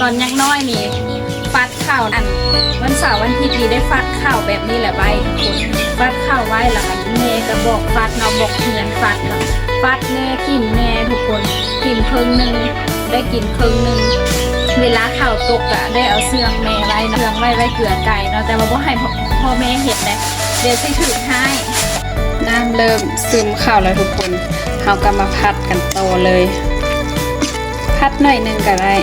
ตอนยังน้อยนี่ฟัดข้าวอันวันเสาร์วันทิตย์นี่ได้ฟัดข้าวแบบนี้แหละไว้ทุกคนฟัดข้าวไว้แล้วก็แม่ก็บอกฟัดเนาะบอกเฮียนฟัดเนาะฟัดแน่ขิมแน่ทุกคนขิมครึ่งหนึ่งได้กินครึ่งหนึ่งเวลาข้าวตกอะได้เอาเสื่องแม่ไว้เสื่องไว้ไว้เกลือไก่เนาะแต่ว่าบ่ให้พ่อแม่เห็นเลยเดี๋ยวสิถือให้น้ำเริ่มซึมข้าวแล้วทุกคนเราก็มาพัดกันโตเลย พัดหน่อยนึงก็ได้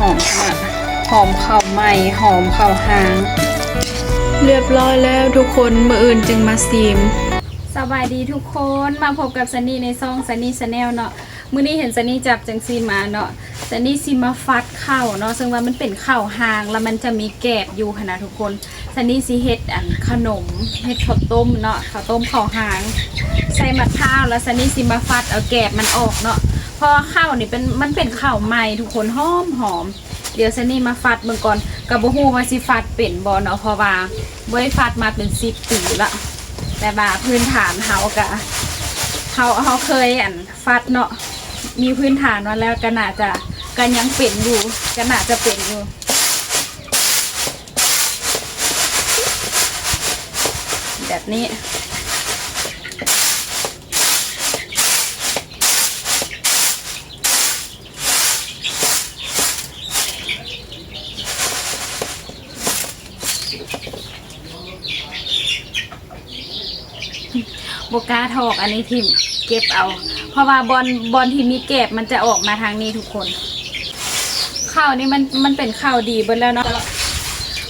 อ่าหอมมากหอมข้าวไหม้หอมข้าวหาง เรียบร้อยแล้วทุกคนมืออื่นจึงมาซีมสบายดีทุกคนมาพบกับซันนี่ในซองซันนี่ชาแนลเนาะมื้อนี้เห็นซันนี่จับจังซีมาเนาะซันนี่ซีมาฟัดข้าวเนาะซึ่งว่ามันเป็นข้าวหางแล้วมันจะมีแกบอยู่ขนาดทุกคนซันนี่ซีเฮ็ดอันขนมเฮ็ดข้าวต้มเนาะข้าวต้มข้าวหาง ใส่มะพร้าวแล้วซันนี่ซีมาฟัดเอาแกบมันออกเนาะเพราะว่าข้าวนี่เป็นมันเป็นข้าวใหม่ทุกคนหอมหอม เดี๋ยวเซนนี่มาฟัดเบิ่งก่อนกับบ่ฮู้ว่าสิฟัดเป็นบ่เนาะเพราะว่าบ่ได้ฟัดมาเป็น10ปีละแต่ว่าพื้นฐานเฮากะเฮาเฮาเคยอันฟัดเนาะมีพื้นฐานมาแล้วก็น่าจะก็ยังเป็นอยู่ก็น่าจะเป็นอยู่แบบนี้ บกล้าถอกอันนี้ทิมเก็บเอา เพราะว่าบอลบอลที่มีเก็บมันจะออกมาทางนี้ทุกคนข้าวนี่มันมันเป็นข้าวดีเบิดแล้วเนาะ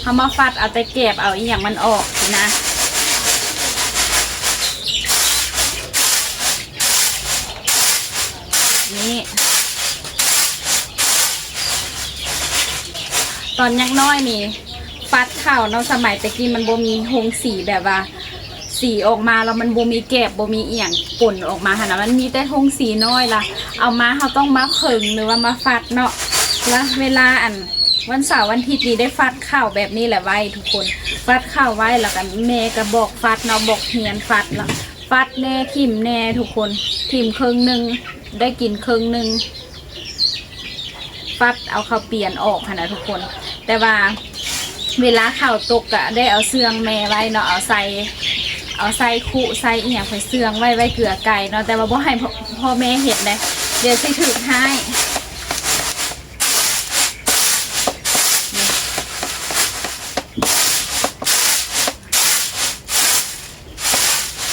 เอามาฟัดเอาแต่เก็บเอาอีอย่างมันออกนะนี่ตอนยังน้อยนี่ ฟัดข้าวเนาะสมัยตะกี้มันบ่มีหงสีแบบว่า สีออกมาแล้วมันบ่มีแกบบ่มีเอียงป่นออกมาค่ะนะมันมีแต่ทงสีน้อยล่ะเอามาเขาต้องมาเคิงหรือว่ามาฟัดเนาะแล้วเวลาอันวันเสาร์วันอาทิตย์นี้ได้ฟัดข้าวแบบนี้แหละไว้ทุกคนฟัดข้าวไว้แล้วกันแม่ก็บอกฟัดเนาะบอกเฮียนฟัดล้วฟัดแน่ทิมแน่ทุกคนทิมครึ่งหนึ่งได้กินครึ่งหนึ่งฟัดเอาข้าวเปลี่ยนออกค่ะนะทุกคน แต่ว่าเวลาข้าวตกอะได้เอาเสื่องแม่ไว้เนาะเอาใส่ เอาใส่คุใส่อีหยังไปเสื่องไว้ไว้เกลือไก่เนาะแต่ว่าบ่ให้พ่อแม่เห็นเลยเดี๋ยวสิถือให้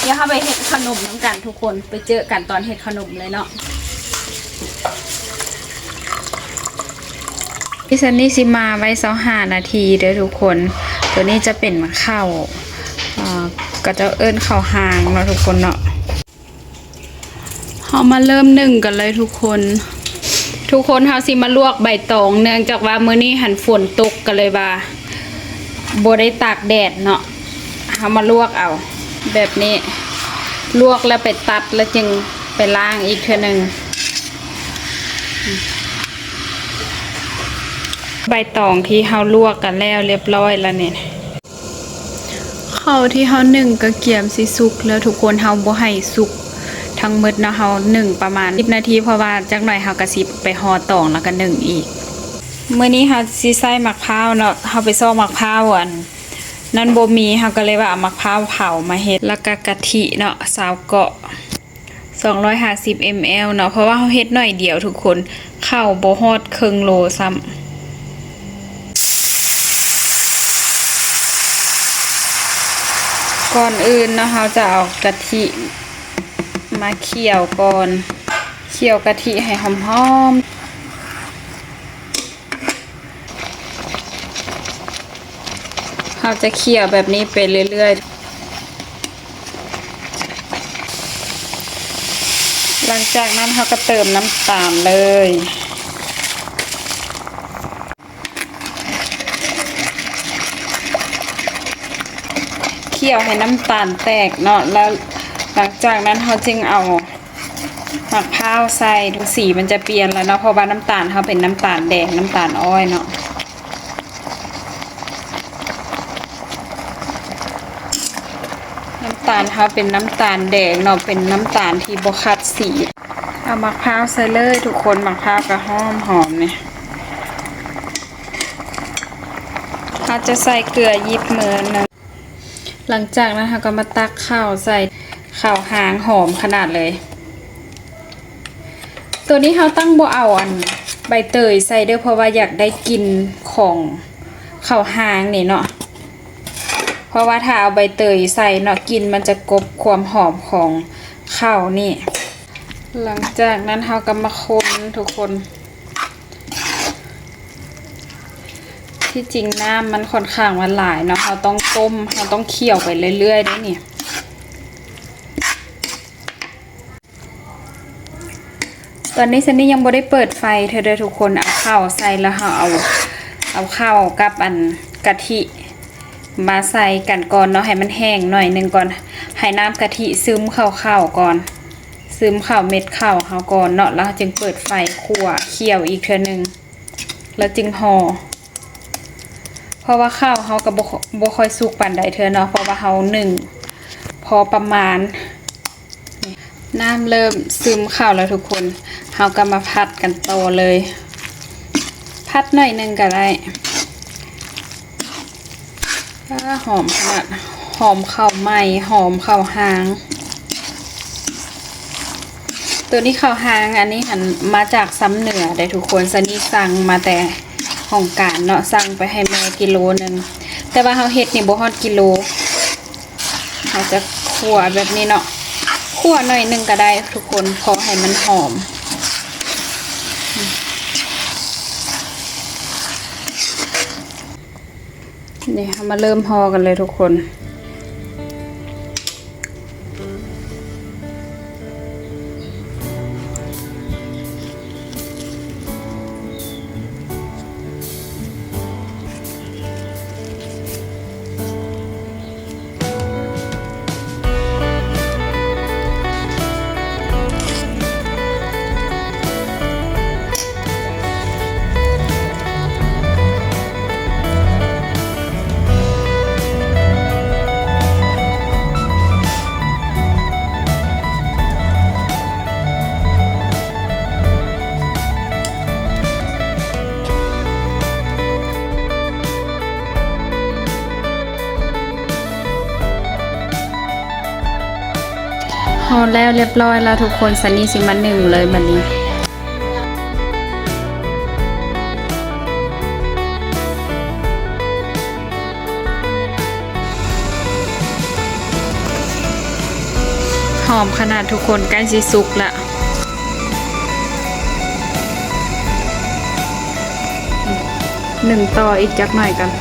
เดี๋ยวเข้าไปเห็ดขนมน้ำกันทุกคนไปเจอกันตอนเห็ดขนมเลยเนาะพี่ซันนี่สิมาไว้สองห้านาทีเด้อทุกคน ตัวนี้จะเป็นข้าวอ่า ก็จะเอิ้นข้าวหางเนาะทุกคนเนาะเรามาเริ่มหนึ่งกันเลยทุกคน ทุกคนเฮาสิมาลวกใบตองเนื่องจากว่ามื้อนี้หันฝนตกกันเลยว่าบ่ได้ตากแดดเนาะเฮามาลวกเอา แบบนี้ ลวกแล้วไปตัดแล้วจึงไปล้างอีกเทื่อหนึงใบตองที่เฮาลวกกันแล้วเรียบร้อยแล้วเนี่ย ข้าวที่เฮาหนึ่งก็เกียมสิสุกแล้วทุกคนเฮาบ่ให้สุกทั้งหมดเนาะเฮาหนึ่งประมาณ10นาทีเพราะว่าจักหน่อยเฮาก็สิไปห่อตองแล้วก็หนึ่งอีกมื้อนี้เฮาสิใส่มะพร้าวเนาะเฮาไปซ่อมะพร้าวอันนั้นบ่มีเฮาก็เลยว่าเอามะพร้าวเผามาเฮ็ดแล้วก็กะทิเนาะสาวเกาะ250 ml เนาะเพราะว่าเฮาเฮ็ดหน่อยเดียวทุกคนข้าวบ่ฮอดครึ่งโลซ้ำ ก่อนอื่นนะคะจะเอากะทิมาเคี่ยวก่อน เคี่ยวกะทิให้หอมๆเราจะเคี่ยวแบบนี้ไปเรื่อยๆ หลังจากนั้นเราก็เติมน้ำตาลเลย เคี่ยวให้น้ำตาลแตกเนาะแล้วหลังจากนั้นเขาจึงเอามะพร้าวใส่ดูสีมันจะเปลี่ยนแล้วเนาะเพราะว่าน้ำตาลเขาเป็นน้ำตาลแดงน้ำตาลอ้อยเนาะน้ำตาลเขาเป็นน้ำตาลแดงเนาะเป็นน้ำตาลที่บคัดสีเอามะพร้าวใส่เลยทุกคนมะพร้าวก็หอมหอมเนี่ยเราจะใส่เกลือยิบเหมือนนะ หลังจากนั้นก็มาตักข้าวใส่ข้าวหางหอมขนาดเลย ตัวนี้เราตั้งบ่เอาอันใบเตยใส่เด้อเพราะว่าอยากได้กลินของข้าวหางนี่เนาะเพราะว่าถ้าเอาใบเตยใส่เนาะกลินมันจะกลบความหอมของข้าวนี่ หลังจากนั้นเราก็มาคนทุกคน ที่จริงน้ำมันค่อนข้างมันหลายเนาะเราต้องต้มเราต้องเคี่ยวไปเรื่อยๆได้นี่ตอนนี้ซันนี่ยังบ่ได้เปิดไฟเธอเด้อทุกคนเอาข้าวใส่แล้วเราเอาเอาข้าวกับอันกะทิมาใส่กันก่อนเนาะให้มันแห้งหน่อยหนึงก่อนให้น้ำกะทิซึมเข้าข้าวก่อน ซึมข้าวเม็ดข้าวเฮาก่อนเนาะแล้วจึงเปิดไฟคั่วเคี่ยวอีกเทื่อหนึงแล้วจึงห่อ เพราะว่าข้าวเฮาก็บ่ค่อยบ่ค่อยสุกปานใดเทื่อเนาะเพราะว่าเฮาหนึ่งพอประมาณน้ำเริ่มซึมข้าวแล้วทุกคนเฮาก็มาพัดกันโตเลย พัดหน่อยหนึงก็ได้อ่าหอมขนาดหอมข้าวไหม้หอมข้าวหาง ตัวนี้ข้าวหางอันนี้หันมาจากซ้ำเหนือได้ทุกคนซันนี่สั่งมาแต่ ของการเนาะสั่งไปให้แม่กิโลหนึงแต่ว่าเขาเฮ็ดนี่บ่ฮอดกิโลเขาจะคั่วแบบนี้เนาะคั่วหน่อยหนึงก็ได้ทุกคนพอให้มันหอมนี่ค่ะมาเริ่มห่อกันเลยทุกคน ห่อแล้วเรียบร้อยแล้วทุกคนซันนี่สิมาหนึ่งเลยบัดนี้หอมขนาดทุกคนใกล้สิสุกละหนึ่งต่ออีกจักหน่อยกัน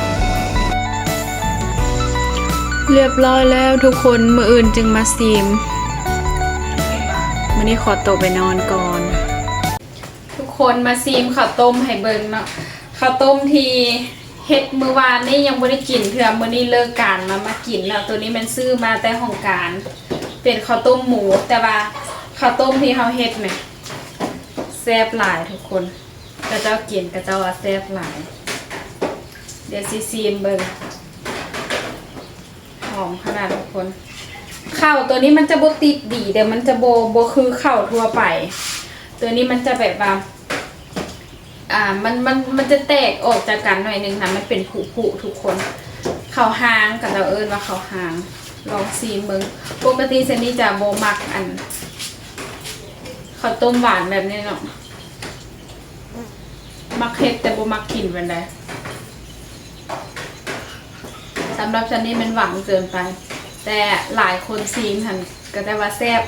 เรียบร้อยแล้วทุกคนมืออื่นจึงมาซีม วันนี้ขอตัวไปนอนก่อน ทุกคนมาซีมข้าวต้มให้เบิ่งเนาะข้าวต้มทีเฮ็ดมื้อวานนี่ยังบ่ได้กินเทื่อมื้อนี้เลิกการมามากินแล้วตัวนี้มันซื้อมาแต่ของการเป็นข้าวต้มหมู แต่ว่าข้าวต้มที่เฮาเฮ็ดเนี่ยแซ่บหลายทุกคนกระเจ้ากินกระเจ้าว่าแซ่บหลาย เดี๋ยวสิซีมเบิ่งหอมขนาดทุกคน ข้าวตัวนี้มันจะโบติดดีแต่มันจะโบโบคือข้าวทั่วไป ตัวนี้มันจะแบบว่าอ่ามันมันมันจะแตกออกจากกันหน่อยนึงนะมันเป็นผุผุทุกคนข้าวหางกับเราเอิ้นว่าข้าวหาง ลองซีมเบิงปกติเซนนี่จะโบมักอันข้าวต้มหวานแบบนี้เนาะมักเผ็ดแต่โบมักกินเป็นไดสำหรับฉันนี่มันหวานเกินไป แต่หลายคนซีมหันก็ได้ว่าแซ่บ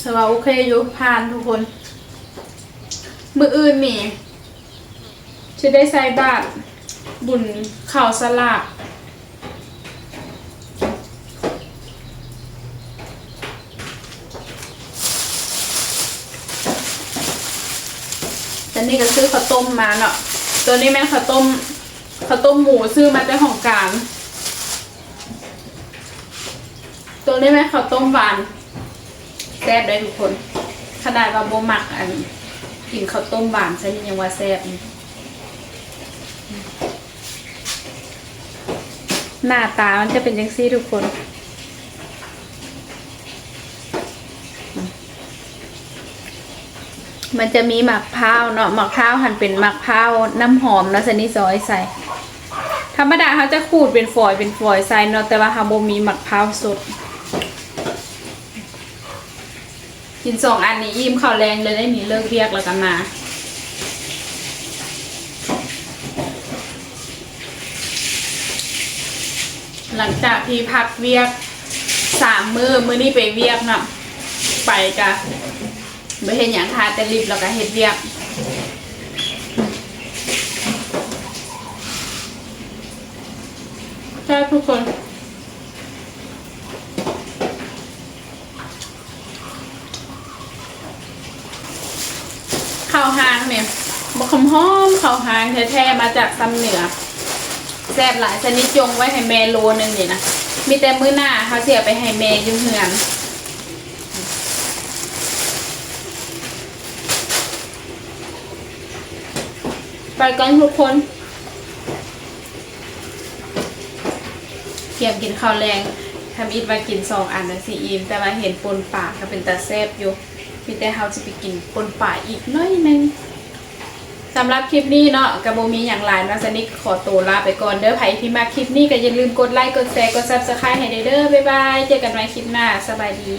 ถือว่าโอเคอยู่ผ่านทุกคน มืออื่นนี่จะได้ใส่บาตรบุญข่าวสลาก แต่นี่ก็ซื้อข้าวต้มมาเนาะตัวนี้แม่ข้าวต้มข้าวต้มหมูซื้อมาแต่ของการ ตัวนี้แม่ข้าวต้มหวานแซ่บได้ทุกคน ขนาดว่าโบหมักอันกินข้าวต้มหวานฉันยังว่าแซ่บหน้าตามันจะเป็นจังซี่ทุกคน มันจะมีหมักพร้าวเนาะหมักพร้าวหั่นเป็นหมักพร้าวน้ำหอมแล้วสันนี่ซอยใส่ ธรรมดาเขาจะขูดเป็นฝอยเป็นฝอยใส่เนาะแต่ว่าเขาบ่มีหมักพร้าวสด กินสองอันนี้อิ่มข้าวแรงเลยได้หนีเลิกเรียกแล้วกันมาหลังจากที่พักเวียกสามมือมือนี้ไปเวียกเนาะไปกะ ไม่เห็นอย่างทาแต่รีบแล้วก็เฮ็ดเวียกใช่ทุกคนข้าวหางเนี่ยบะคำหอมข้าวหางแท้ๆมาจากซำเหนือแซ่บหลายชนิดจงไว้ให้แม่โลนึงนี่นะมีแต่มื้อหน้าเขาเสียไปให้แม่อยุ่เหือน ไปกันทุกคนเกียมกินข้าวแรงทำอิดว่ากินสองอันนะสิอีมแต่ว่าเห็นปนป่าก็เป็นตาแซบอยู่มีแต่เฮาจะไปกินปนป่าอีกน้อยนึงสำหรับคลิปนี้เนาะกระโบมีอย่างไรนะสนิทขอตัวลาไปก่อนเด้อไผที่มาคลิปนี้ก็อย่าลืมกดไลค์กดแชร์กด subscribe ให้เด้อบ๊ายบายเจอกันใหม่คลิปหน้าสบายดี